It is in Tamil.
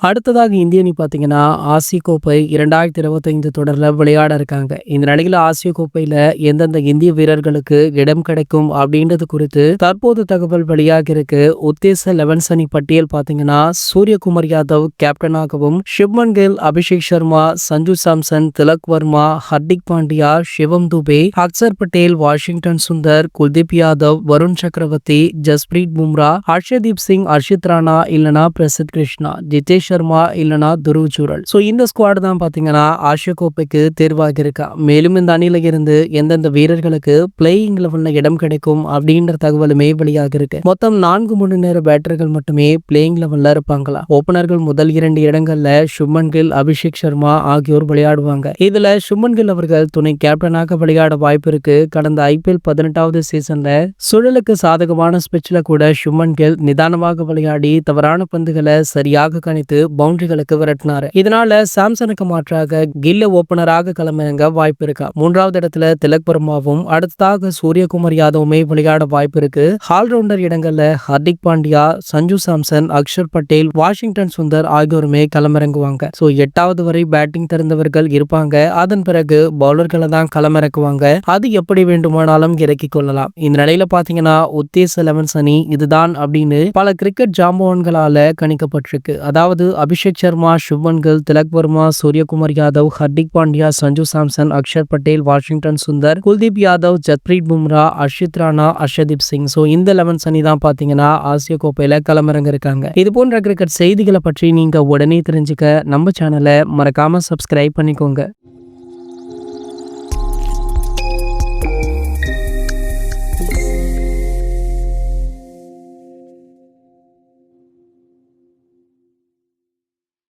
அடுத்ததாக இந்திய அணி பார்த்தீங்கன்னா ஆசிய கோப்பை இரண்டாயிரத்தி இருபத்தைந்து தொடரில் விளையாட இருக்காங்க. இந்த நிலையில் ஆசிய கோப்பையில் எந்தெந்த இந்திய வீரர்களுக்கு இடம் கிடைக்கும் அப்படின்றது குறித்து தற்போது தகவல் வெளியாக இருக்கு. உத்தேச லெவன்ஸ் அணி பட்டியல் பார்த்தீங்கன்னா சூரியகுமார் யாதவ் கேப்டனாகவும் ஷிப்மன் கில் அபிஷேக் சர்மா சஞ்சு சாம்சன் திலக் வர்மா ஹர்திக் பாண்டியா சிவம் துபே அக்சர் பட்டேல் வாஷிங்டன் சுந்தர் குல்தீப் யாதவ் வருண் சக்கரவர்த்தி ஜஸ்பிரீத் பும்ரா ஹர்ஷதீப் சிங் அர்ஷித் ராணா இல்லனா பிரசித் கிருஷ்ணா ஜிதேஷ் சர்மா இல்லைனா துருவ் சூரல் ஸோ இந்த ஸ்குவாட் தான் பார்த்தீங்கன்னா ஆசிய கோப்பைக்கு தேர்வாகி இருக்கா. மேலும் இந்த அணியில இருந்து எந்தெந்த வீரர்களுக்கு பிளேயிங் லெவல்ல இடம் கிடைக்கும் அப்படின்ற தகவலுமே வெளியாக இருக்கு. மொத்தம் நான்கு மணி நேர பேட்டர்கள் மட்டுமே பிளேயிங் லெவல்ல இருப்பாங்களா? ஓபனர்கள் முதல் இரண்டு இடங்கள்ல சுமன் கில் அபிஷேக் சர்மா ஆகியோர் விளையாடுவாங்க. இதுல சுமன் கில் அவர்கள் துணை கேப்டனாக விளையாட வாய்ப்பு இருக்கு. கடந்த ஐபிஎல் பதினெட்டாவது சீசன்ல சுழலுக்கு சாதகமான ஸ்பெச்சில் கூட சுமன் கில் நிதானமாக விளையாடி தவறான பந்துகளை சரியாக கணித்து பவுண்டரிகளுக்கு விரட்டினாரு. இதனால சாம்சனுக்கு மாற்றாக கில்ல ஓபனராக களமிறங்க வாய்ப்பு இருக்கா? மூன்றாவது இடத்துல திலக் பர்மாவும் அடுத்ததாக சூரியகுமார் யாதவுமே விளையாட வாய்ப்பு இருக்கு. ஆல்ரவுண்டர் இடங்கள்ல ஹர்திக் பாண்டியா சஞ்சு சாம்சன் அக்ஷர் பட்டேல் வாஷிங்டன் சுந்தர் ஆகியோருமே களமிறங்குவாங்க. சோ எட்டாவது வரை பேட்டிங் திறந்தவர்கள் இருப்பாங்க. அதன் பிறகு பவுலர்களை தான் களமிறக்குவாங்க. அது எப்படி வேண்டுமானாலும் இறக்கிக் கொள்ளலாம். இந்த நிலையில பாத்தீங்கன்னா உத்தேச லெவன்ஸ் அணி இதுதான் அப்படின்னு பல கிரிக்கெட் ஜாம்பவான்களால கணிக்கப்பட்டிருக்கு. அதாவது அபிஷேக் சர்மா சுப்மன் கில் திலக் வர்மா சூரியகுமார் யாதவ் ஹர்திக் பாண்டியா சஞ்சு சாம்சன் அக்ஷர் பட்டேல் வாஷிங்டன் சுந்தர் குல்தீப் யாதவ் ஜத்ப்ரீத் பும்ரா அர்ஷித் ராணா அர்ஷதீப் சிங். ஸோ இந்த லெவன்ஸ் அணி தான் பார்த்தீங்கன்னா ஆசிய கோப்பையில் களமிறங்க இருக்காங்க. இது போன்ற கிரிக்கெட் செய்திகளை பற்றி நீங்க உடனே தெரிஞ்சுக்க நம்ம சேனலை மறக்காம சப்ஸ்கிரைப் பண்ணிக்கோங்க.